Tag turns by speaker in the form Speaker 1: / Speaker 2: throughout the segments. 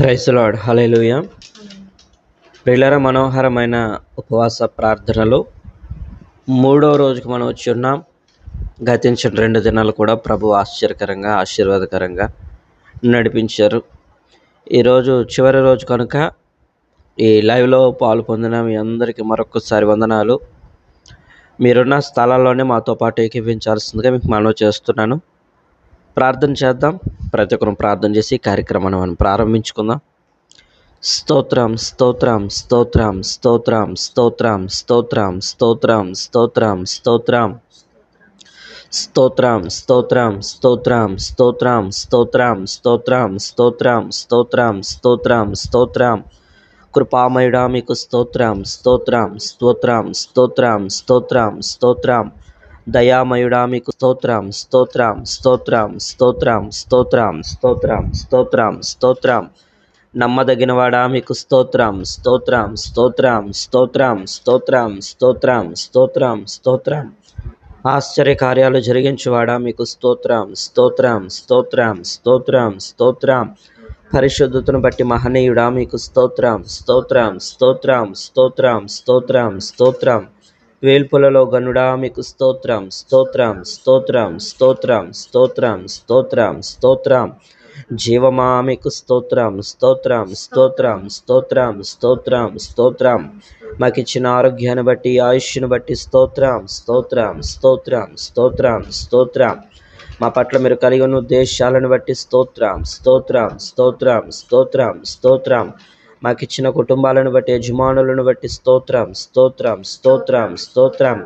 Speaker 1: ప్రైస్లాడ్ hallelujah ప్రిలర మనోహరమైన ఉపవాస ప్రార్థనలు. మూడో రోజుకు మనం వచ్చి ఉన్నాం. గతించిన రెండు దినాలు కూడా ప్రభు ఆశ్చర్యకరంగా ఆశీర్వాదకరంగా నడిపించారు. ఈరోజు చివరి రోజు కనుక ఈ లైవ్లో పాలు పొందిన మీ అందరికీ మరొకసారి వందనాలు. మీరున్న స్థలాల్లోనే మాతో పాటు ఏకీపించాల్సిందిగా మీకు మనవి చేస్తున్నాను. ప్రార్థన చేద్దాం ప్రతి ఒక్కరం ప్రార్థన చేసి కార్యక్రమాన్ని మనం ప్రారంభించుకుందాం స్తోత్రం స్తోత్రం స్తోత్రం స్తోత్రం స్తోత్రం స్తోత్రం స్తోత్రం స్తోత్రం స్తోత్రం స్తోత్రం స్తోత్రం స్తోత్రం స్తోత్రం స్తోత్రం స్తోత్రం స్తోత్రం స్తోత్రం స్తోత్రం స్తోత్రం కృపామయుడా మీకు స్తోత్రం స్తోత్రం స్తోత్రం స్తోత్రం స్తోత్రం స్తోత్రం దయామయుడా మీకు స్తోత్రం స్తోత్రం స్తోత్రం స్తోత్రం స్తోత్రం స్తోత్రం స్తోత్రం స్తోత్రం నమ్మదగినవాడా మీకు స్తోత్రం స్తోత్రం స్తోత్రం స్తోత్రం స్తోత్రం స్తోత్రం స్తోత్రం స్తోత్రం ఆశ్చర్య కార్యాలు జరిగించువాడా మీకు స్తోత్రం స్తోత్రం స్తోత్రం స్తోత్రం స్తోత్రం పరిశుద్ధతను బట్టి మహనీయుడా మీకు స్తోత్రం స్తోత్రం స్తోత్రం స్తోత్రం స్తోత్రం స్తోత్రం వేల్పులలో గనుడా మీకు స్తోత్రం స్తోత్రం స్తోత్రం స్తోత్రం స్తోత్రం స్తోత్రం స్తోత్రం జీవమా మీకు స్తోత్రం స్తోత్రం స్తోత్రం స్తోత్రం స్తోత్రం స్తోత్రం మాకు ఇచ్చిన ఆరోగ్యాన్ని బట్టి ఆయుష్ను బట్టి స్తోత్రం స్తోత్రం స్తోత్రం స్తోత్రం స్తోత్రం మా పట్ల మీరు కలిగి ఉన్న ఉద్దేశాలను బట్టి స్తోత్రం స్తోత్రం స్తోత్రం స్తోత్రం స్తోత్రం మాకు ఇచ్చిన కుటుంబాలను బట్టి యజమానులను బట్టి స్తోత్రం స్తోత్రం స్తోత్రం స్తోత్రం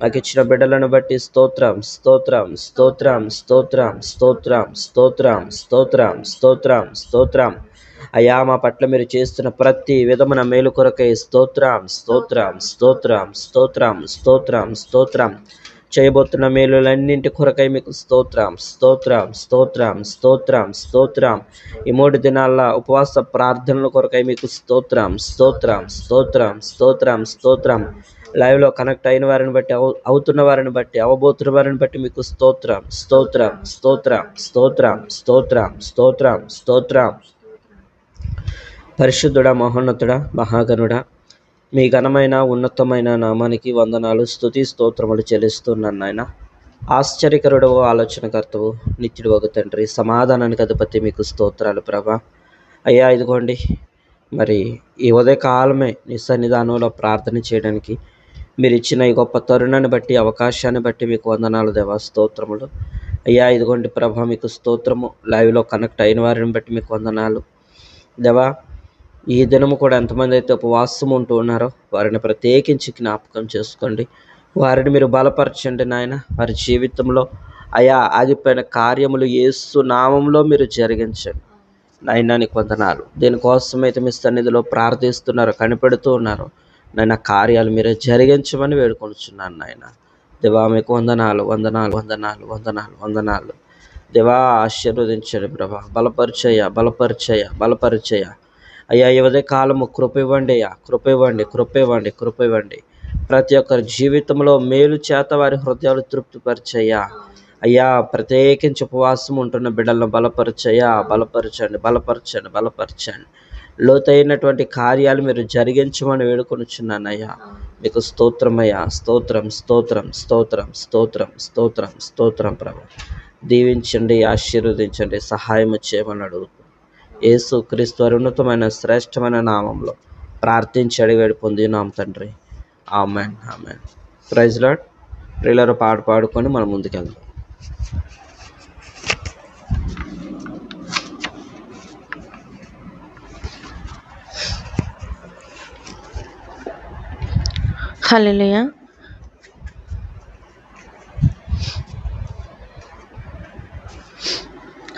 Speaker 1: మాకు ఇచ్చిన బిడ్డలను బట్టి స్తోత్రం స్తోత్రం స్తోత్రం స్తోత్రం స్తోత్రం స్తోత్రం స్తోత్రం స్తోత్రం స్తోత్రం అయా మా పట్ల మీరు చేస్తున్న ప్రతి విధమున మేలు కొరకై స్తోత్రం స్తోత్రం స్తోత్రం స్తోత్రం స్తోత్రం స్తోత్రం చేయబోతున్న మేలులన్నింటి కొరకై మీకు స్తోత్రం స్తోత్రం స్తోత్రం స్తోత్రం స్తోత్రం ఈ మూడు దినాల ఉపవాస ప్రార్థనల కొరకై మీకు స్తోత్రం స్తోత్రం స్తోత్రం స్తోత్రం స్తోత్రం లైవ్లో కనెక్ట్ అయిన వారిని బట్టి అవు అవుతున్న వారిని బట్టి అవబోతున్న వారిని బట్టి మీకు స్తోత్రం స్తోత్రం స్తోత్రం స్తోత్రం స్తోత్రం స్తోత్రం స్తోత్రం పరిశుద్ధుడా మహోన్నతుడా మహాగణుడా మీ ఘనమైన ఉన్నతమైన నామానికి వందనాలు స్థుతి స్తోత్రములు చెల్లిస్తున్నాను నాయన. ఆశ్చర్యకరుడవు ఆలోచనకర్తవు నిత్యుడు ఒక తండ్రి సమాధానానికి అధిపతి మీకు స్తోత్రాలు ప్రభా. అయ్యా ఇదిగోండి మరి ఈ ఉదయకాలమే నీ సన్నిధానంలో ప్రార్థన చేయడానికి మీరు ఇచ్చిన ఈ గొప్ప తరుణాన్ని బట్టి అవకాశాన్ని బట్టి మీకు వందనాలు దేవా స్తోత్రములు. అయ్యా ఇదిగోండి ప్రభా మీకు స్తోత్రము లైవ్లో కనెక్ట్ అయిన వారిని బట్టి మీకు వందనాలు. దేవా ఈ దినము కూడా ఎంతమంది అయితే ఉపవాసం ఉంటూ ఉన్నారో వారిని ప్రత్యేకించి జ్ఞాపకం చేసుకోండి. వారిని మీరు బలపరచండి నాయన. వారి జీవితంలో అయా ఆగిపోయిన కార్యములు ఏసు నామంలో మీరు జరిగించండి. నాయన నీకు వందనాలు. దీనికోసమైతే మీ సన్నిధిలో ప్రార్థిస్తున్నారు కనిపెడుతూ ఉన్నారు. నాయన కార్యాలు మీరే జరిగించమని వేడుకొనుచున్నాను నాయన. దేవా మీకు వందనాలు వందనాలు వందనాలు వందనాలు వందనాలు. దేవా ఆశీర్వదించండి ప్రభా. బలపరిచయ బలపరిచయ బలపరిచయ అయ్యా ఈ ఉదయ కాలము కృప ఇవ్వండి అయ్యా. కృప ఇవ్వండి కృప ఇవ్వండి కృప ఇవ్వండి ప్రతి ఒక్కరి జీవితంలో మేలు చేత వారి హృదయాలు తృప్తిపరిచయ్యా. అయ్యా ప్రత్యేకించి ఉపవాసం ఉంటున్న బిడ్డలను బలపరచయ్యా. బలపరచండి బలపరచండి బలపరచండి. లోతైనటువంటి కార్యాలు మీరు జరిగించమని వేడుకొనుచున్నాను మీకు స్తోత్రమయ్యా స్తోత్రం స్తోత్రం స్తోత్రం స్తోత్రం స్తోత్రం స్తోత్రం ప్రభు. దీవించండి ఆశీర్వదించండి సహాయం చేయమని అడుగుతున్నాను. యేసు క్రీస్తు వారి శ్రేష్టమైన నామంలో ప్రార్థించి అడిగాడు పొందినాం తండ్రి. Amen amen. ప్రైజ్ లాడ్ ప్రిల్లర్ పాడు పాడుకొని మనం ముందుకెళ్దాం.
Speaker 2: హలో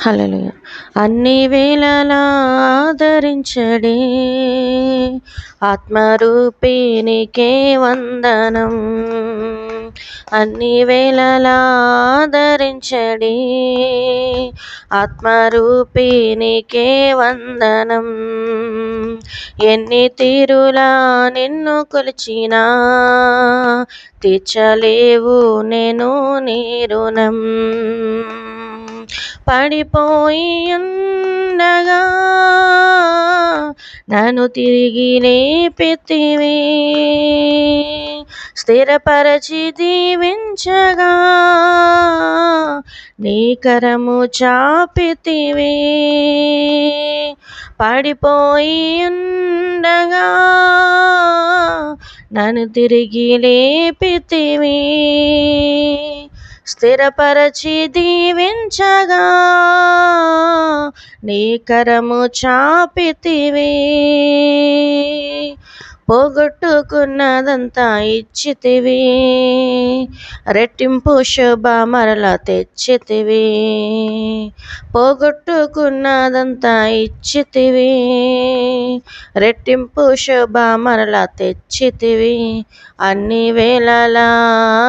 Speaker 2: హలో అన్ని వేళలా ఆదరించడే. ఆత్మరూపినికే వందనం. అన్ని వేళలా ఆదరించడే. ఆత్మరూపినికే వందనం. ఎన్ని తీరులా నిన్ను కొలిచినా తీర్చలేవు నేను నీ రుణం. పడిపోయి ఉండగా నన్ను తిరిగి లేపెత్తివి. స్థిరపరచి దీవించగా నీకరము చాపితివి పడిపోయి ఉండగా నన్ను తిరిగి లేపితివి స్థిరపరచి దీవించగా నీ కరము చాపితివి. పోగొట్టుకున్నదంతా ఇచ్చితివి. రెట్టింపు శుభ మరల తెచ్చితివి. పోగొట్టుకున్నదంతా ఇచ్చితివి. రెట్టింపు శుభ మరల తెచ్చితివి. అన్ని వేళలా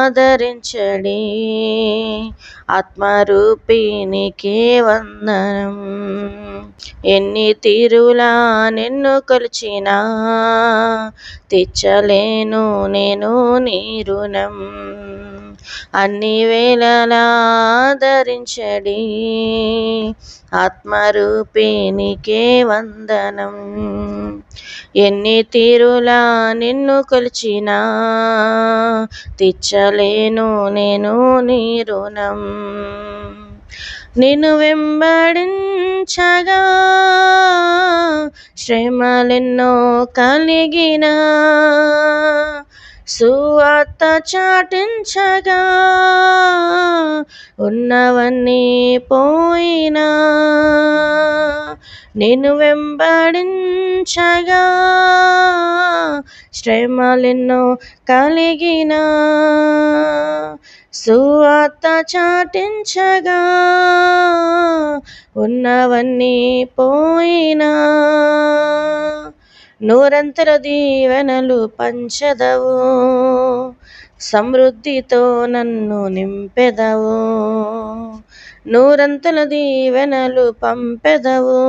Speaker 2: ధరించడి ఆత్మరూపిణికే వందనం. ఎన్ని తీరులా నిన్ను కొలిచినా తెచ్చలేను నేను నీ రుణం. అన్ని వేళలా ధరించడి ఆత్మరూపిణికే వందనం. ఎన్ని తీరులా నిన్ను కొలిచినా తెచ్చలేను నేను నీ రుణం. నిన్ను వెంబడించగా శ్రమలెన్నో కలిగిన సువార్త చాటించగా ఉన్నవన్నీ పోయినా. నేను వెంబడించగా శ్రమలెన్నో కలిగిన సువార్త చాటించగా ఉన్నవన్నీ పోయినా. నూరంతర దీవెనలు పంచదవు సమృద్ధితో నన్ను నింపెదవు. నూరంతుల దీవెనలు పంపెదవు.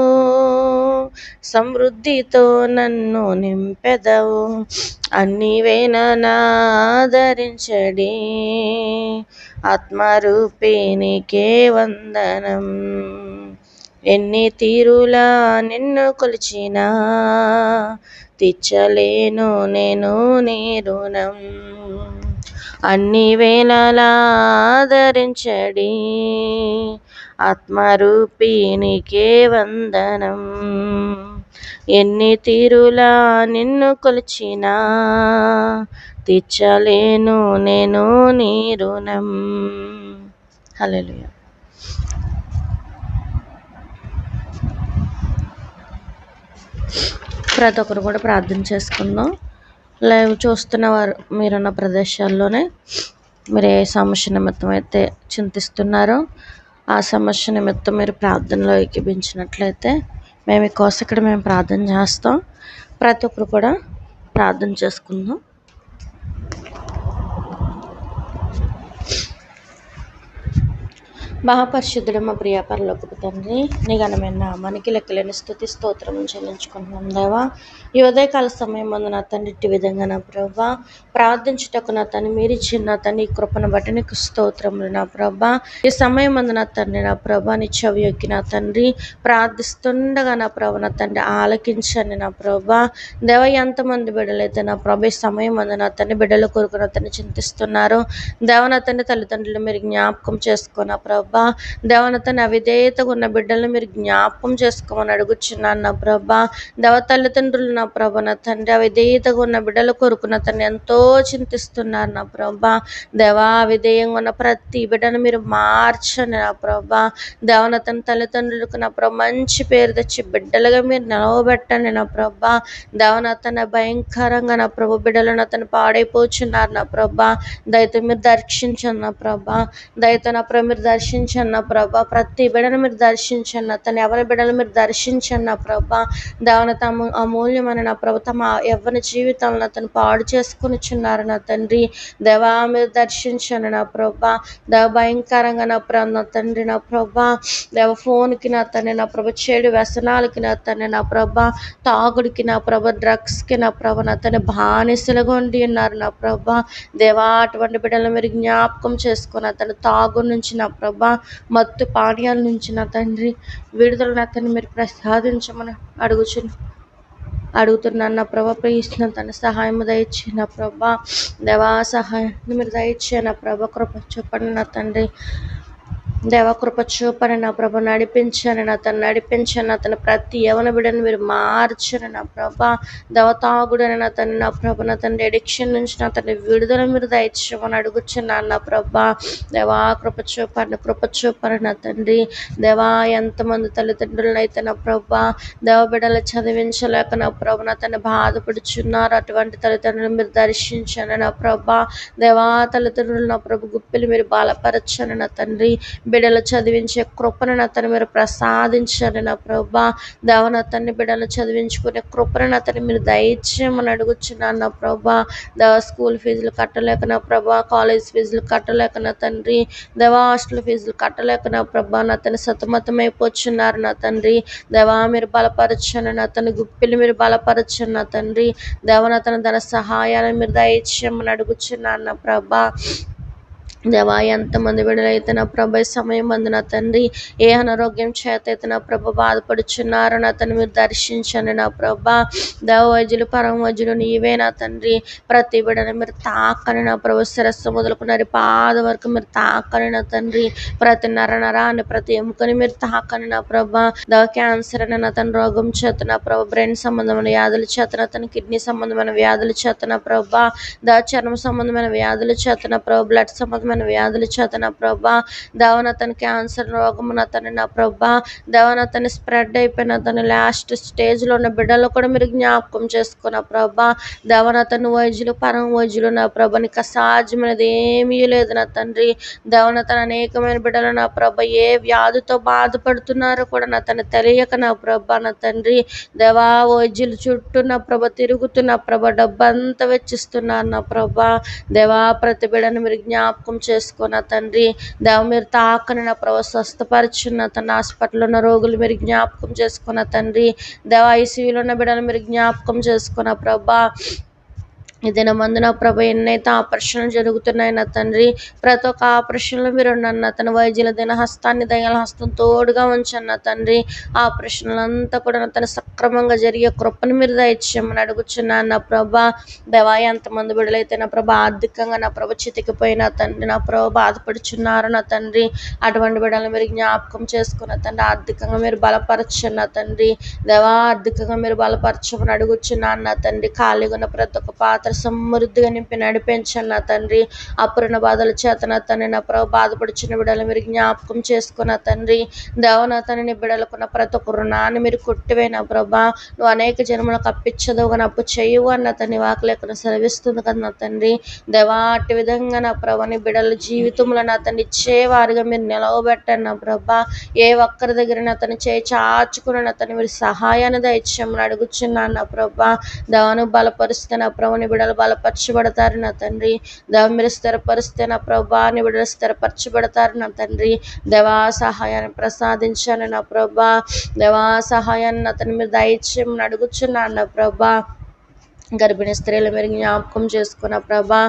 Speaker 2: సమృద్ధితో నన్ను నింపెదవు. అన్ని వేననాదరించడి ఆత్మరూపిణికే వందనం. ఎన్ని తీరులా నిన్ను కొలిచినా తెచ్చలేను నేను నీ రుణం. అన్ని వేళలా ఆదరించడి. ఆత్మరూపిణికే వందనం. ఎన్ని తీరులా నిన్ను కొలిచినా తెచ్చలేను నేను నీ రుణం. హలో ప్రతి ఒక్కరు కూడా ప్రార్థన చేసుకుందాం. లైవ్ చూస్తున్న వారు మీరున్న ప్రదేశాల్లోనే మీరు ఏ సమస్య నిమిత్తం అయితే చింతిస్తున్నారో. ఆ సమస్య నిమిత్తం మీరు ప్రార్థనలో ఏకీభించినట్లయితే మేము మీకోసం ఇక్కడ మేము ప్రార్థన చేస్తాం. ప్రతి ఒక్కరు కూడా ప్రార్థన చేసుకుందాం. మహాపరిశుద్ధుడు మా ప్రియ పరలోకపు తండ్రి నీ ఘనమైన నామానికి లెక్కలేని స్థుతి స్తోత్రం చెల్లించుకుంటున్నాం దేవా. ఈ ఉదయకాల సమయం ముందు నా తండ్రి ఇట్టి విధంగా నా ప్రభా ప్రార్థించుటకు నా తను మీరు ఇచ్చిన నా తండ్రి ఈ కృపను బట్టి నీకు స్తోత్రములు నా ప్రభా. ఈ సమయం ముందు నా తండ్రి నా ప్రభా నీ చెవి ఎక్కి నా తండ్రి ప్రార్థిస్తుండగా నా ప్రభ నా తండ్రి ఆలకించండి నా ప్రభా. దేవ ఎంతమంది బిడ్డలైతే నా ప్రభా ఈ సమయం ముందు నా తండ్రి బిడ్డల కొరకు నా తండ్రి చింతిస్తున్నారు నా తండ్రి తల్లిదండ్రులు మీరు జ్ఞాపకం చేసుకున్న ప్రభా. దేవన నా విధేయతగా ఉన్న బిడ్డలను మీరు జ్ఞాపకం చేసుకోమని అడుగుచున్నాను నా ప్రభా. దేవ తల్లిదండ్రులు నా ప్రభ నా తండ్రి అవిధేయతగా ఉన్న బిడ్డల కొరకు నా తండ్రి ఎంతో చింతిస్తున్నారు నా ప్రభా. దేవా అవిధేయంగా ఉన్న ప్రతి బిడ్డను మీరు మార్చండి నా ప్రభా. దేవన తన తల్లిదండ్రులకు నా ప్రభ మంచి పేరు తెచ్చి బిడ్డలుగా మీరు నిలవబెట్టండి నా ప్రభా. దేవన తన భయంకరంగా నా ప్రభు బిడ్డలను అతను పాడైపోచున్నారు నా ప్రభా. దయతో మీరు దర్శించండి నా ప్రభా. దయతో నా ప్రభు మీరు దర్శించ నా ప్రభా. ప్రతి బిడ్డను మీరు దర్శించండి తను ఎవరి బిడ్డలు మీరు దర్శించండి నా ప్రభా. దాని తమ అమూల్యమైన నా ప్రభు తమ ఎవరి జీవితాలను అతను పాడు చేసుకుని చున్నారు నా తండ్రి. దేవా మీరు దర్శించండి నా ప్రభా. దేవ భయంకరంగా నా ప్ర నా తండ్రి నా ప్రభా. దేవ ఫోన్కి నా తండ్రి నా ప్రభ చెడు వ్యసనాలకి నా తండ్రి నా ప్రభ. తాగుడికి నా ప్రభ డ్రగ్స్కి నా ప్రభ నా తండ్రి బానిసలుగా ఉండి ఉన్నారు నా ప్రభా. దేవా అటువంటి బిడ్డలు మీరు జ్ఞాపకం చేసుకుని అతను తాగు నుంచి నా ప్రభ మత్తు పానీయాల నుంచి నా తండ్రి విడుదల నా తండ్రి మీరు ప్రసాదించమని అడుగుచు అడుగుతున్నాను. నా ప్రభా ప్రీస్తున్న తన సహాయం దయచి నా ప్రభా దేవా సహాయాన్ని మీరు దయచే నా ప్రభా కృప చెప్పండి నా తండ్రి దేవకృప చూపని నా ప్రభ నడిపించని నా తను నడిపించని నా తన ప్రతి యవన బిడని మీరు మార్చని నా ప్రభ దేవతాగుడని నా తను నా ప్రభ నా తండ్రి ఎడిక్షన్ నుంచి నా తన విడుదల మీరు దయచేయమని అడుగుచున్నాను నా ప్రభ. దేవా కృప చూపని కృప చూపని నా తండ్రి. దేవా ఎంతమంది తల్లిదండ్రులను అయితే నా ప్రభ దేవ బిడ్డలు చదివించలేక నా ప్రభ నా తను బాధపడుచున్నారు. అటువంటి తల్లిదండ్రులు మీరు దర్శించండి నా ప్రభ. దేవా తల్లిదండ్రులు నా ప్రభు గుప్పిలు మీరు బాలపరచని నా తండ్రి. బిడ్డలు చదివించే కృపను నా మీరు ప్రసాదించండి నా ప్రభా. దేవన తన్ని బిడ్డలు చదివించుకునే కృపను నా తను మీరు దయచేయమని అడుగుచున్నాను నా ప్రభా. దేవ స్కూల్ ఫీజులు కట్టలేక నా ప్రభా కాలేజ్ ఫీజులు కట్టలేక నా తండ్రి. దేవా హాస్టల్ ఫీజులు కట్టలేక నా ప్రభా నా తను సతమతమైపోతున్నారు నా తండ్రి. దేవా మీరు బలపరచండి నా తన గుప్పిలు మీరు బలపరచండి నా తండ్రి. దేవన తన ధన సహాయాన్ని మీరు దయచేయమని అడుగుచున్నాను నా ప్రభా. దేవా ఎంతమంది విడుదలైతే నా ప్రభ సమయం అందు నా తండ్రి ఏ అనారోగ్యం చేత అయితే నా ప్రభ బాధపడుచున్నారో నా తను మీరు దర్శించండి నా ప్రభ. దేవ వైద్యులు పరమ వైద్యులు నీవే నా తండ్రి. ప్రతి విడని మీరు తాకని నా ప్రభు. శిరస్సు మొదలుకున్నారు పాద వరకు మీరు తాకని నా తండ్రి. ప్రతి నర నరాన్ని ప్రతి ఎముకని మీరు తాకని నా ప్రభ. దేవ క్యాన్సర్ అని నా తన రోగం చేత నా ప్రభ. బ్రెయిన్ సంబంధమైన వ్యాధుల చేత నా తన కిడ్నీ సంబంధమైన వ్యాధుల చేత నా ప్రభ. దేవ చర్మ సంబంధమైన వ్యాధుల చేత నా ప్రభ. బ్లడ్ సంబంధమైన వ్యాధుల చేత నా ప్రభా? దేవన తన క్యాన్సర్ రోగం నా నా ప్రభా. దేవన తన స్ప్రెడ్ అయిపోయిన తను లాస్ట్ స్టేజ్లో ఉన్న బిడ్డలు కూడా మీరు జ్ఞాపకం చేసుకున్న ప్రభా. దేవన తన వైద్యులు పరం వైద్యులు నా ప్రభ. నీకు అసాధ్యమైనది ఏమీ లేదు నా తండ్రి. దేవన తన అనేకమైన బిడ్డలు నా ప్రభ. ఏ వ్యాధితో బాధపడుతున్నారో కూడా నా తన తెలియక నా ప్రభ నా తండ్రి. దేవా వైద్యులు చుట్టూ నా ప్రభ తిరుగుతున్న ప్రభ డబ్బంతా వెచ్చిస్తున్నారు నా ప్రభ. దేవా ప్రతి బిడ్డను మీరు జ్ఞాపకం చేసుకున్న తండ్రి దేవ మీరు తాకని నా ప్రభు స్వస్థపరచున్న తన హాస్పిటల్లో ఉన్న రోగులు మీరు జ్ఞాపకం చేసుకున్న తండ్రి దేవ ఐసీయూలో ఉన్న బిడ్డలు మీరు జ్ఞాపకం చేసుకున్న ప్రభా. ఈ దినమందు నా ప్రభ ఎన్నైతే ఆపరేషన్లు జరుగుతున్నాయి నా తండ్రి ప్రతి ఒక్క ఆపరేషన్లో మీరు నన్ను తన వైద్యుల దిన హస్తాన్ని దయ్యాల హస్తం తోడుగా ఉంచాను నా తండ్రి. ఆపరేషన్లు అంతా కూడా నా తన సక్రమంగా జరిగే కృపను మీరు దయచేయమని అడుగుచున్నాను నా ప్రభ. దేవా ఎంతమంది బిడలైతే నా ప్రభ ఆర్థికంగా నా ప్రభ చితికిపోయిన తండ్రి నా ప్రభ బాధపడుచున్నారు నా తండ్రి అటువంటి బిడ్డలను మీరు జ్ఞాపకం చేసుకున్న తండ్రి ఆర్థికంగా మీరు బలపరచండి నా తండ్రి. దేవా ఆర్థికంగా మీరు బలపరచమని అడుగుచున్నాను నా తండ్రి. ఖాళీగా ఉన్న ప్రతి ఒక్క పాత్ర సమృద్ధిగా నింపి నడిపించండి నా తండ్రి. అప్పుడున్న బాధల చేత నా తండ్రి నా ప్రభు బాధపడుచున్న బిడ్డలు మీరు జ్ఞాపకం చేసుకున్న తండ్రి. దేవ నా తండ్రి బిడ్డలకున్న ప్రతి ఒక్క రుణాన్ని మీరు కొట్టివేనా ప్రభా. నువ్వు అనేక జన్మలకు అప్పించదు కానీ అప్పు చేయవు అన్న తండ్రి వాకలేకుండా సెలవిస్తుంది కదా నా తండ్రి. దేవా విధంగా నా ప్రభాని బిడ్డల జీవితంలో నా తండ్రి ఇచ్చేవారుగా మీరు నిలవబెట్టండి నా ప్రభా. ఏ ఒక్కరి దగ్గర నా తను చేయి చాచుకుని నా తను మీరు సహాయాన్ని దయచేయమని అడుగుచున్నాను నా ప్రభా. దేవను బలపరిస్తే నా ప్రభు బిడ్డ బిడ్డలు బలపరచబడతారు నా తండ్రి. దేవ మీరు స్థిరపరిస్తే నా ప్రభా నీ బిడ్డలు స్థిరపరచబడతారు నా తండ్రి. దేవా సహాయాన్ని ప్రసాదించాను నా ప్రభా. దేవా సహాయాన్ని అతను మీరు దయచేయమని అడుగుచున్నాను నా ప్రభా. గర్భిణీ స్త్రీలు మీరు జ్ఞాపకం చేసుకున్న ప్రభా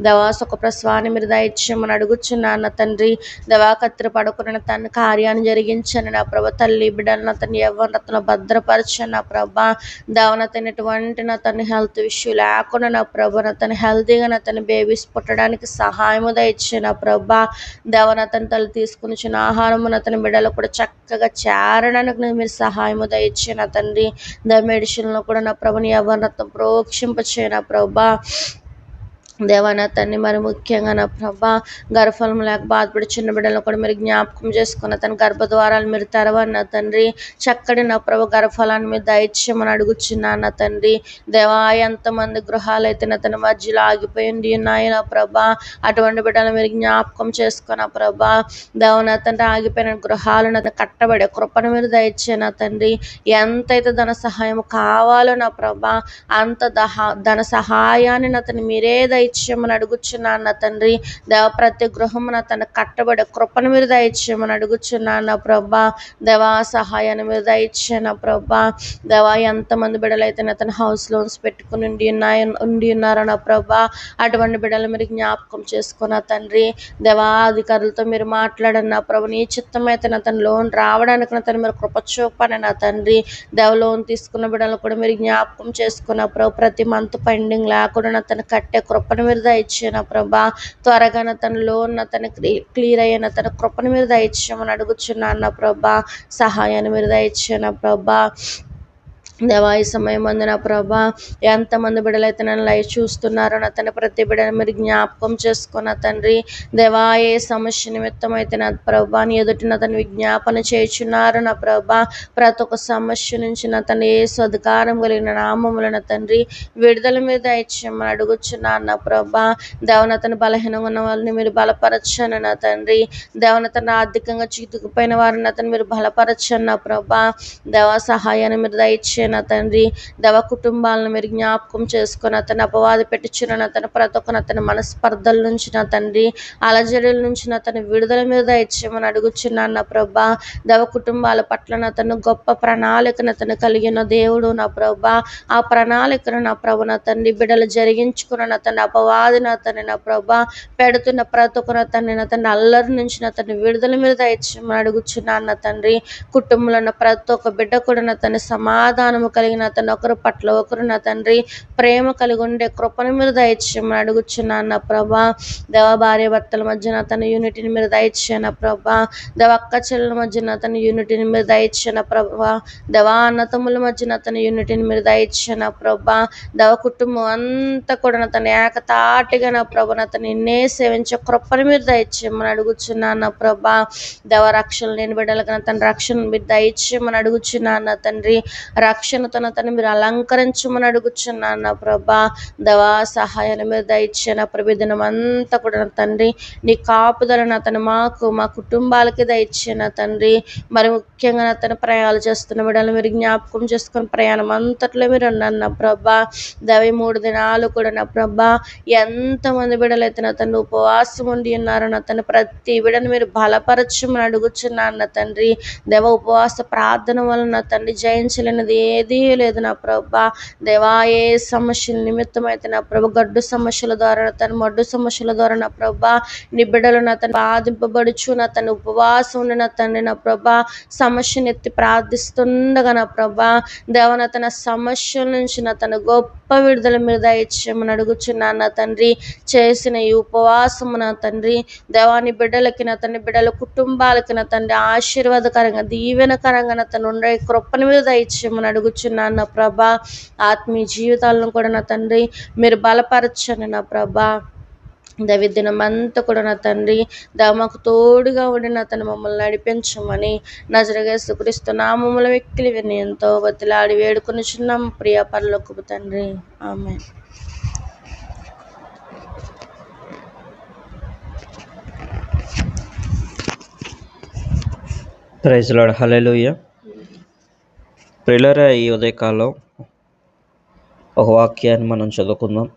Speaker 2: దవా సుఖప్రస్వాన్ని మీరు దయచేయమని అడుగుచున్నాను నా తండ్రి దవా కత్తిర పడుకున్న తన కార్యాన్ని జరిగించండి నా ప్రభ తల్లి బిడ్డలు నా తను భద్రపరచాను భద్రపరచండి నా ప్రభా దవన తను నా తన హెల్త్ ఇష్యూ లేకుండా నా ప్రభ నా తను హెల్తీగా నా తన బేబీస్ పుట్టడానికి సహాయము దయచే నా ప్రభా దవన తన తల్లి తీసుకుని చిన్న ఆహారము నా తన బిడ్డలు కూడా చక్కగా చేరడానికి నేను మీరు సహాయము దయచే నా తండ్రి ద మెడిసిన్లో కూడా నా ప్రభుని యవ్వనత్వం ప్రోక్షింపచే నా ప్రభా? దేవాన తన్ని మరి ముఖ్యంగా నా ప్రభా గర్భఫలం లేక బాధపడి చిన్న బిడ్డలను కూడా మీరు జ్ఞాపకం చేసుకున్న తన గర్భద్వారాలు మీరు తెరవని నా తండ్రి. చక్కటి నా ప్రభు గర్భఫలాన్ని మీరు దయచేయమని అడుగుచున్నాను నా తండ్రి. దేవా ఎంతమంది గృహాలు అయితే నా తన మధ్యలో ఆగిపోయింది ఉన్నాయి నా ప్రభా. అటువంటి బిడ్డలు మీరు జ్ఞాపకం చేసుకున్న ప్రభా. దేవ తండ్రి ఆగిపోయిన గృహాలు నా కట్టబడే కృపను మీరు దయచే నా తండ్రి. ఎంతైతే ధన సహాయం కావాలో నా ప్రభా అంత దహ ధన సహాయాన్ని నా తను మీరే దయ దయచేయమని అడుగుచున్నాను నా తండ్రి. దేవ ప్రతి గృహమున తన కట్టబడే కృపను మీరు దయచేయమని అడుగుచున్నాను నా ప్రభా. దేవా సహాయాన్ని మీరు దయచేయన ప్రభా. దేవా ఎంతమంది బిడ్డలైతే నా తన హౌస్ లోన్స్ పెట్టుకుని ఉండి ఉన్నాయి ఉండి ఉన్నారో నా ప్రభా. అటువంటి బిడ్డలు మీరు జ్ఞాపకం చేసుకున్న తండ్రి. దేవా అధికారులతో మీరు మాట్లాడండి నా ప్రభు. నీ చిత్తమైతే నా తన లోన్ రావడానికి నా తను మీరు కృప చూపని నా తండ్రి. దేవ లోన్ తీసుకున్న బిడ్డలు కూడా మీరు జ్ఞాపకం చేసుకున్న ప్రభు. ప్రతి మంత్ పెండింగ్ లేకుండా నా తను కట్టే కృపను మీరు దయచేయన ప్రభా. త్వరగా నా తన లోన్ తన క్లియర్ అయిన తన కృపను మీరు దయచేయమని అడుగుచున్నాను అన్న ప్రభా. సహాయాన్ని మీరు దయచేయన ప్రభా. దేవా ఈ సమయం అందు నా ప్రభా ఎంతమంది బిడ్డలైతే నన్ను లైవ్ చూస్తున్నారో నా తన ప్రతి బిడ్డను మీరు జ్ఞాపకం చేసుకున్న తండ్రి దేవా ఏ సమస్య నిమిత్తం అయితే నా ప్రభా నీ ఎదుటి నా తను విజ్ఞాపన చేయుచున్నారు నా ప్రభా ప్రతి ఒక్క సమస్య నుంచి నా తను ఏ అధికారం కలిగిన నామములు నా తండ్రి విడుదల మీద ఇచ్చామని అడుగుచున్నాను నా ప్రభా దేవన తను బలహీనంగా ఉన్న వాళ్ళని మీరు బలపరచను నా తండ్రి దేవనతను ఆర్థికంగా చితుకుపోయిన వారిని అతను మీరు బలపరచను నా ప్రభా దేవ సహాయాన్ని మీరు దయచే నా తండ్రి దవ కుటుంబాలను మీరు జ్ఞాపకం చేసుకొని అతను అపవాది పెట్టుచున్న అతను ప్రతి ఒక్కరు అతని మనస్పర్ధల నుంచి నా తండ్రి అలజడుల నుంచి నా తన విడుదల మీద ఇచ్చామని అడుగుచున్నాను నా ప్రభా. దవ కుటుంబాల పట్ల నా తను గొప్ప ప్రణాళికను అతను కలిగిన దేవుడు నా ప్రభా. ఆ ప్రణాళికను నా ప్రభు నా తండ్రి బిడ్డలు జరిగించుకున్న నా తన అపవాది నా తన నా ప్రభా. పెడుతున్న ప్రతి ఒక్కరు తన నా అల్లరి నుంచి నా తన విడుదల మీద ఇచ్చామని అడుగుచున్నాను నా తండ్రి. కుటుంబంలో ఉన్న ప్రతి ఒక్క బిడ్డ కూడా నా తన జ్ఞానము కలిగిన అతను ఒకరు పట్ల ఒకరు నా తండ్రి ప్రేమ కలిగి ఉండే కృపను మీరు దయచేయమని అడుగుచున్నాను నా ప్రభా. దేవ భార్య భర్తల మధ్యన తన యూనిటీని మీరు దయచేయన ప్రభా. దేవ అక్క చెల్లెల మధ్యన తన యూనిటీని మీరు దయచేయన ప్రభా. దేవ అన్నతమ్ముల మధ్యన తన యూనిటీని మీరు దయచేయన ప్రభా. దేవ కుటుంబం అంతా కూడా తన ఏకతాటిగా నా ప్రభ నా తన నిన్నే సేవించే కృపను మీరు దయచేయమని అడుగుచున్నాను నా ప్రభా. దేవ రక్షణ నేను బిడ్డలకన తన రక్షణ మీరు దయచేయమని అడుగుచున్నాను నా తండ్రి. రక్ష నా తను మీరు అలంకరించమని అడుగుచున్నాను నా ప్రభా. దవా సహాయాన్ని మీరు దయచే నా ప్రభు అంతా కూడా నా తండ్రి నీ కాపుదల నా తను మాకు మా కుటుంబాలకి దయచే నా తండ్రి. మరి ముఖ్యంగా నా తను ప్రయాణాలు చేస్తున్న బిడ్డలు మీరు జ్ఞాపకం చేసుకుని ప్రయాణం అంతట్లో మీరు ఉన్నాను నా ప్రభా. దవి మూడు దినాలు కూడా నా ప్రభా ఎంతమంది బిడ్డలు అయితే నా తను ఉపవాసం ఉండి ఉన్నారు నా తను ప్రతి బిడ్డను మీరు బలపరచమని అడుగుచున్నాను నా తండ్రి. దేవ ఉపవాస ప్రార్థన వలన తండ్రి జయించలేనిది ఏదీ లేదు నా ప్రభా. దేవా ఏ సమస్యల నిమిత్తం అయితే నా ప్రభు గడ్డు సమస్యల ద్వారా నా తన మడ్డు సమస్యల ద్వారా నా ప్రభా నీ బిడ్డలు నా తను బాధింపబడుచు నా తన ఉపవాసం ఉండి నా తండ్రి నా ప్రభా సమస్యను ఎత్తి ప్రార్థిస్తుండగా నా ప్రభా దేవ నా తన సమస్యల నుంచి నా తన గొప్ప విడుదల మీద ఇచ్చేమని అడుగుచున్నాను నా తండ్రి. చేసిన ఈ ఉపవాసము నా తండ్రి. దేవాని బిడ్డలకి నా తండ్రి బిడ్డల కుటుంబాలకి నా తండ్రి ఆశీర్వాదకరంగా దీవెనకరంగా నా తను ఉండే కృపణ మీద ఇచ్చేయమని అడుగుచున్నాను నా ప్రభా. ఆత్మీయ జీవితాలను కూడా నా తండ్రి మీరు బలపరచండి నా ప్రభా. దవిదినం అంతా కూడా నా తండ్రి దా మాకు తోడుగా ఉండి నా తన మమ్మల్ని నడిపించమని నజరగా సుకరిస్తూ నామముల వెక్కిలి ఎంతో వదిలాడి వేడుకుని చిన్నాము ప్రియ పరలోకపు తండ్రి. ఆమె
Speaker 1: ప్రైజ్ లాడ్ హలెలుయ్య ప్రిలర ఈ ఉదయకాలం. ఒక వాక్యాన్ని మనం చదువుకుందాం.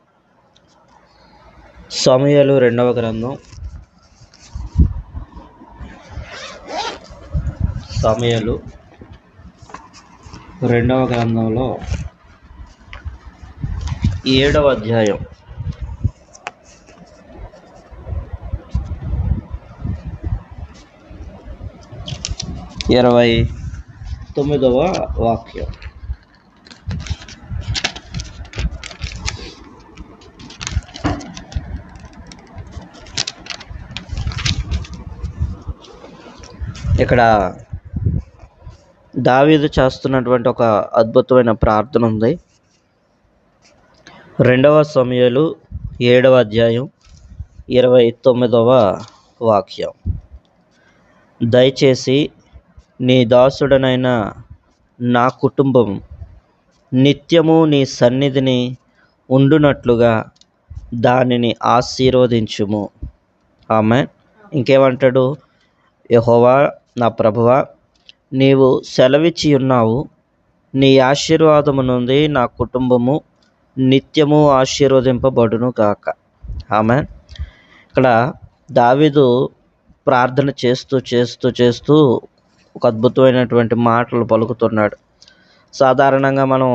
Speaker 1: సమయాలు రెండవ గ్రంథం. సమయాలు రెండవ గ్రంథంలో ఏడవ అధ్యాయం. ఇరవై తొమ్మిదవ వాక్యం. ఇక్కడ దావీదు చేస్తున్నటువంటి ఒక అద్భుతమైన ప్రార్థన ఉంది. రెండవ సమయాలు ఏడవ అధ్యాయం ఇరవై తొమ్మిదవ వాక్యం. దయచేసి నీ దాసుడనైన నా కుటుంబం నిత్యము నీ సన్నిధిని ఉండునట్లుగా దానిని ఆశీర్వదించుము. ఆమె ఇంకేమంటాడు? యహోవా నా ప్రభువా నీవు సెలవిచ్చి ఉన్నావు. నీ ఆశీర్వాదము నుండి నా కుటుంబము నిత్యము ఆశీర్వదింపబడును గాక. ఆమె ఇక్కడ దావీదు ప్రార్థన చేస్తూ చేస్తూ చేస్తూ ఒక అద్భుతమైనటువంటి మాటలు పలుకుతున్నాడు. సాధారణంగా మనం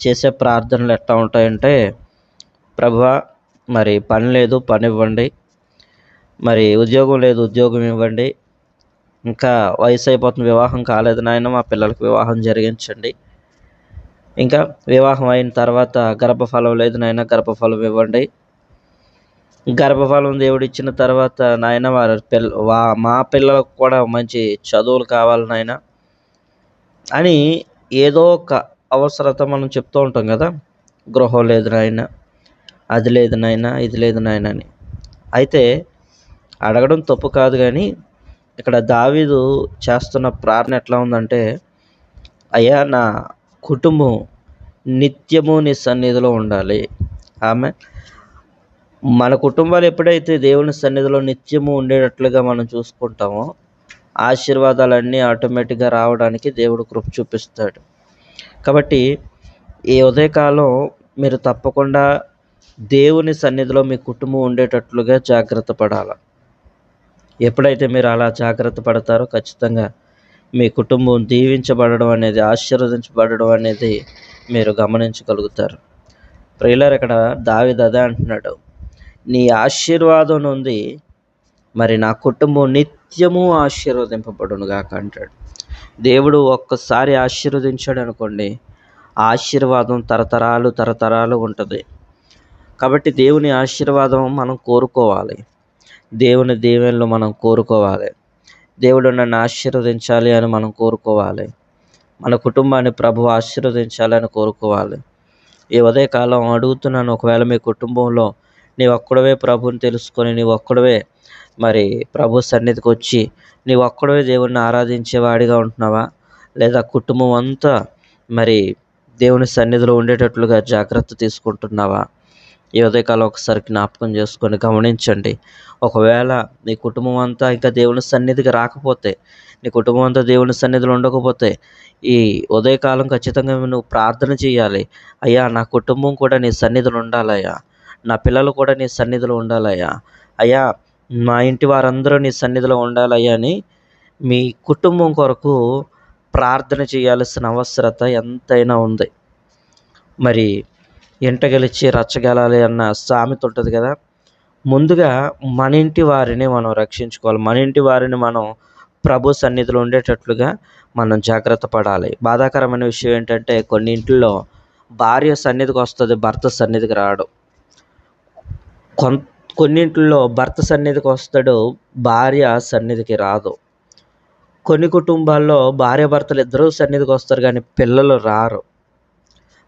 Speaker 1: చేసే ప్రార్థనలు ఎట్లా ఉంటాయంటే ప్రభా మరి పని లేదు పని ఇవ్వండి. మరి ఉద్యోగం లేదు ఉద్యోగం ఇవ్వండి. ఇంకా వయసు అయిపోతుంది వివాహం కాలేదు నాయన మా పిల్లలకు వివాహం జరిగించండి. ఇంకా వివాహం అయిన తర్వాత గర్భఫలం లేదు నాయన గర్భఫలం ఇవ్వండి. గర్భఫలం దేవుడు ఇచ్చిన తర్వాత నాయన వారి పిల్ల వా మా పిల్లలకు కూడా మంచి చదువులు కావాలి నాయన అని ఏదో ఒక అవసరత మనం చెప్తూ ఉంటాం కదా. గృహం లేదు నాయన అది లేదు నాయన ఇది లేదు నాయన అని. అయితే అడగడం తప్పు కాదు కానీ ఇక్కడ దావీదు చేస్తున్న ప్రార్థన ఎట్లా ఉందంటే అయ్యా నా కుటుంబం నిత్యము నీ సన్నిధిలో ఉండాలి. ఆమె మన కుటుంబాలు ఎప్పుడైతే దేవుని సన్నిధిలో నిత్యము ఉండేటట్లుగా మనం చూసుకుంటామో ఆశీర్వాదాలన్నీ ఆటోమేటిక్గా రావడానికి దేవుడు కృప చూపిస్తాడు. కాబట్టి ఈ ఉదయకాలం మీరు తప్పకుండా దేవుని సన్నిధిలో మీ కుటుంబం ఉండేటట్లుగా జాగ్రత్త పడాలి. ఎప్పుడైతే మీరు అలా జాగ్రత్త పడతారో ఖచ్చితంగా మీ కుటుంబం దీవించబడడం అనేది ఆశీర్వదించబడడం అనేది మీరు గమనించగలుగుతారు. ప్రియులర్ ఇక్కడ దావిదదే అంటున్నాడు. నీ ఆశీర్వాదం నుండి మరి నా కుటుంబం నిత్యము ఆశీర్వదింపబడునుగాక అంటాడు. దేవుడు ఒక్కసారి ఆశీర్వదించాడు అనుకోండి ఆశీర్వాదం తరతరాలు తరతరాలు ఉంటుంది. కాబట్టి దేవుని ఆశీర్వాదం మనం కోరుకోవాలి. దేవుని దీవెనలు మనం కోరుకోవాలి. దేవుడు నన్ను ఆశీర్వదించాలి అని మనం కోరుకోవాలి. మన కుటుంబాన్ని ప్రభు ఆశీర్వదించాలని కోరుకోవాలి. ఈ ఉదయకాలం అడుగుతున్నాను ఒకవేళ మీ కుటుంబంలో నీవు ఒక్కడవే ప్రభుని తెలుసుకొని నీవు ఒక్కడవే మరి ప్రభు సన్నిధికి వచ్చి నీవు ఒక్కడవే దేవుణ్ణి ఆరాధించేవాడిగా ఉంటున్నావా? లేదా కుటుంబం అంతా మరి దేవుని సన్నిధిలో ఉండేటట్లుగా జాగ్రత్త తీసుకుంటున్నావా? ఈ ఉదయకాలం ఒకసారి జ్ఞాపకం చేసుకొని గమనించండి. ఒకవేళ నీ కుటుంబం అంతా ఇంకా దేవుని సన్నిధికి రాకపోతే నీ కుటుంబం అంతా దేవుని సన్నిధిలో ఉండకపోతే ఈ ఉదయకాలం ఖచ్చితంగా నువ్వు ప్రార్థన చేయాలి. అయ్యా నా కుటుంబం కూడా నీ సన్నిధిలో ఉండాలయ్యా. నా పిల్లలు కూడా నీ సన్నిధిలో ఉండాలయ్యా. అయ్యా మా ఇంటి వారందరూ నీ సన్నిధిలో ఉండాలయ్యా అని మీ కుటుంబం కొరకు ప్రార్థన చేయాల్సిన అవసరత ఎంతైనా ఉంది. మరి ఎంట గెలిచి రచ్చగలాలి అన్న సామెత ఉంటుంది కదా. ముందుగా మన ఇంటి వారిని మనం రక్షించుకోవాలి. మన ఇంటి వారిని మనం ప్రభు సన్నిధిలో ఉండేటట్లుగా మనం జాగ్రత్త పడాలి. బాధాకరమైన విషయం ఏంటంటే కొన్ని ఇంట్లో భార్య సన్నిధికి వస్తుంది భర్త సన్నిధికి రాడు. కొన్ కొన్నింటిలో భర్త సన్నిధికి వస్తాడు భార్య సన్నిధికి రాదు. కొన్ని కుటుంబాల్లో భార్య భర్తలు ఇద్దరూ సన్నిధికి వస్తారు కానీ పిల్లలు రారు.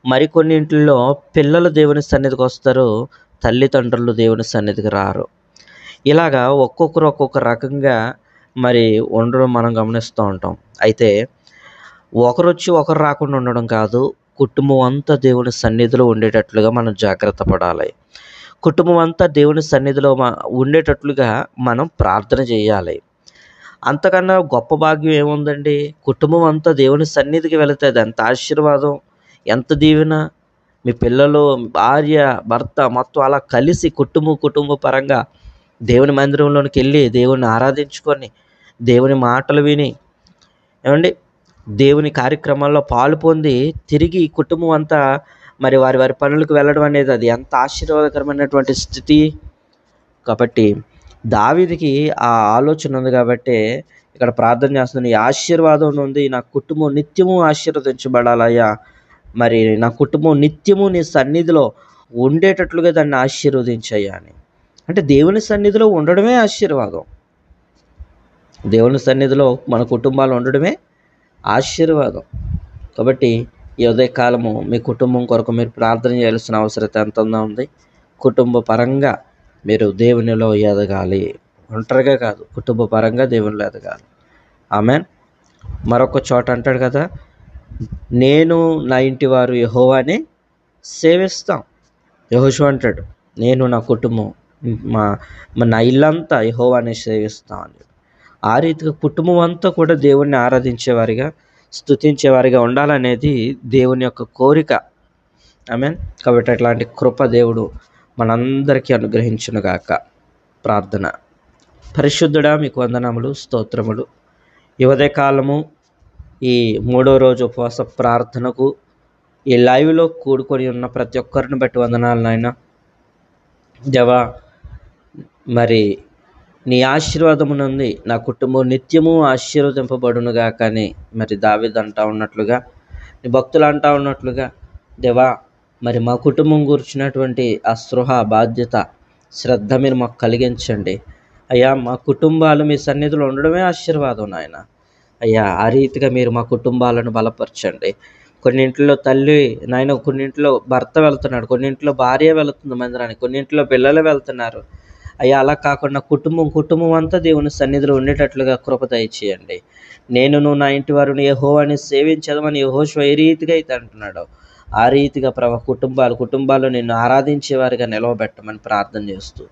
Speaker 1: మరికొన్ని ఇంట్లో పిల్లలు దేవుని సన్నిధికి వస్తారు తల్లిదండ్రులు దేవుని సన్నిధికి రారు. ఇలాగా ఒక్కొక్కరు ఒక్కొక్క రకంగా మరి ఉండడం మనం గమనిస్తూ ఉంటాం. అయితే ఒకరు వచ్చి ఒకరు రాకుండా ఉండడం కాదు కుటుంబం అంతా దేవుని సన్నిధిలో ఉండేటట్లుగా మనం జాగ్రత్త పడాలి. కుటుంబం అంతా దేవుని సన్నిధిలో మా ఉండేటట్లుగా మనం ప్రార్థన చేయాలి. అంతకన్నా గొప్ప భాగ్యం ఏముందండి? కుటుంబం అంతా దేవుని సన్నిధికి వెళితే అది ఎంత ఆశీర్వాదం ఎంత దీవెన? మీ పిల్లలు భార్య భర్త మొత్తం అలా కలిసి కుటుంబం కుటుంబ పరంగా దేవుని మందిరంలోనికి వెళ్ళి దేవుని ఆరాధించుకొని దేవుని మాటలు విని ఏమండి? దేవుని కార్యక్రమాల్లో పాలు పొంది తిరిగి కుటుంబం అంతా మరి వారి వారి పనులకు వెళ్ళడం అనేది అది ఎంత ఆశీర్వాదకరమైనటువంటి స్థితి. కాబట్టి దావీదికి ఆ ఆలోచన ఉంది కాబట్టి ఇక్కడ ప్రార్థన చేస్తుంది ఈ ఆశీర్వాదం ఉంది నా కుటుంబం నిత్యము ఆశీర్వదించబడాలయ్యా. మరి నా కుటుంబం నిత్యము నీ సన్నిధిలో ఉండేటట్లుగా దాన్ని ఆశీర్వదించయ్యా అని. అంటే దేవుని సన్నిధిలో ఉండడమే ఆశీర్వాదం. దేవుని సన్నిధిలో మన కుటుంబాలు ఉండడమే ఆశీర్వాదం. కాబట్టి ఈ ఉదయకాలము మీ కుటుంబం కొరకు మీరు ప్రార్థన చేయాల్సిన అవసరత ఎంత ఉంది. కుటుంబ పరంగా మీరు దేవునిలో ఎదగాలి. ఒంటరిగా కాదు కుటుంబ పరంగా దేవునిలో ఎదగాలి. ఆమె మరొక చోట అంటాడు కదా నేను నా ఇంటి వారు యహోవాని సేవిస్తాం. యహోషు అంటాడు నేను నా కుటుంబం మా మా నా ఇల్లంతా యహోవాని సేవిస్తాం అని ఆ రీతిగా కుటుంబం అంతా కూడా దేవుణ్ణి ఆరాధించేవారిగా స్తుతించేవారిగా ఉండాలనేది దేవుని యొక్క కోరిక. మీన్ కాబట్టి అట్లాంటి కృప దేవుడు మనందరికీ అనుగ్రహించునుగాక. ప్రార్థన. పరిశుద్ధుడా మీకు వందనములు స్తోత్రములు. ఈ కాలము ఈ మూడో రోజు ఉపవాస ప్రార్థనకు ఈ లైవ్లో కూడుకొని ఉన్న ప్రతి ఒక్కరిని బట్టి వందనాలు నాయన. దేవా మరి నీ ఆశీర్వాదమునంది నా కుటుంబం నిత్యము ఆశీర్వదింపబడునుగా కానీ మరి దావిద్ అంటా ఉన్నట్లుగా నీ భక్తులు అంటా ఉన్నట్లుగా దేవా మరి మా కుటుంబం కూర్చున్నటువంటి ఆ స్పృహ బాధ్యత శ్రద్ధ మీరు మాకు కలిగించండి. అయ్యా మా కుటుంబాలు మీ సన్నిధిలో ఉండడమే ఆశీర్వాదం నాయన. అయ్యా ఆ రీతిగా మీరు మా కుటుంబాలను బలపరచండి. కొన్నింటిలో తల్లి నాయన కొన్నింటిలో భర్త వెళ్తున్నాడు కొన్నింటిలో భార్య వెళుతుంది మందిరానికి కొన్నింటిలో పిల్లలు వెళ్తున్నారు. అయ్యా అలా కాకుండా కుటుంబం కుటుంబం అంతా దేవుని సన్నిధిలో ఉండేటట్లుగా కృప చేయండి నేను నువ్వు నా ఇంటి వారిని యహోవాని సేవించదమని యహోశ్వ ఏ రీతిగా అయితే అంటున్నాడో ఆ రీతిగా ప్రభ కుటుంబాలు కుటుంబాలు నిన్ను ఆరాధించేవారిగా నిలవబెట్టమని ప్రార్థన చేస్తూ.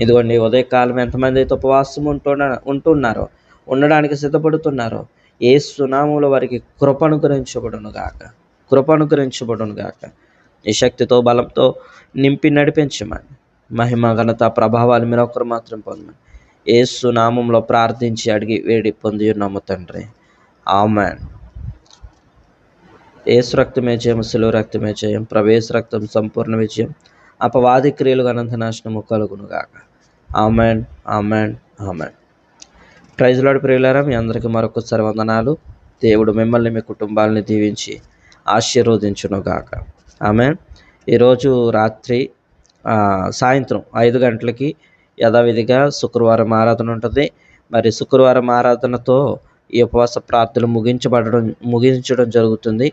Speaker 1: ఇదిగోండి ఉదయకాలం ఎంతమంది అయితే ఉపవాసం ఉంటున్న ఉంటున్నారో ఉండడానికి సిద్ధపడుతున్నారో ఏ సునాముల వారికి కృప అనుగ్రహించబడును గాక. కృప అనుగ్రహించబడును గాక. ఈ శక్తితో బలంతో నింపి నడిపించమని. మహిమ ఘనత ప్రభావాలు మీరు ఒకరు మాత్రం పొందమని ఏసు నామంలో ప్రార్థించి అడిగి వేడి పొంది ఉన్నాము తండ్రి. ఆమెన్. ఏసు రక్తమే జయం సులువు రక్తమే జయం. ప్రవేశ రక్తం సంపూర్ణ విజయం. అపవాది క్రియలు అనంత నాశనము కలుగునుగాక. Amen amen amen. Praise lord ప్రియులారా మీ అందరికీ మరొకసారి వందనాలు దేవుడు మిమ్మల్ని మీ కుటుంబాలని దీవించి ఆశీర్వదించును గాక ఆమె ఈరోజు రాత్రి సాయంత్రం ఐదు గంటలకి యథావిధిగా శుక్రవారం ఆరాధన ఉంటుంది. మరి శుక్రవారం ఆరాధనతో ఈ ఉపవాస ప్రార్థనలు ముగించబడడం ముగించడం జరుగుతుంది.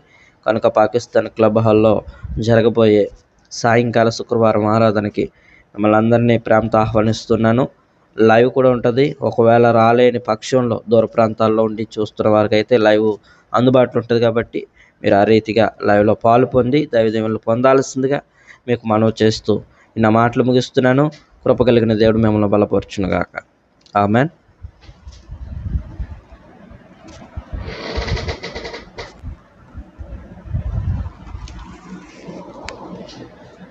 Speaker 1: కనుక పాకిస్తాన్ క్లబ్ హాల్లో జరగబోయే సాయంకాల శుక్రవారం ఆరాధనకి మిమ్మల్ని అందరినీ ప్రేమతో ఆహ్వానిస్తున్నాను. లైవ్ కూడా ఉంటుంది. ఒకవేళ రాలేని పక్షంలో దూర ప్రాంతాల్లో ఉండి చూస్తున్న వారికి అయితే లైవ్ అందుబాటులో ఉంటుంది కాబట్టి మీరు ఆ రీతిగా లైవ్లో పాలు పొంది దైవదేవులు పొందాల్సిందిగా మీకు మనవి చేస్తూ నా మాటలు ముగిస్తున్నాను. కృప కలిగిన దేవుడు మిమ్మల్ని బలపరచునుగాక. ఆమెన్.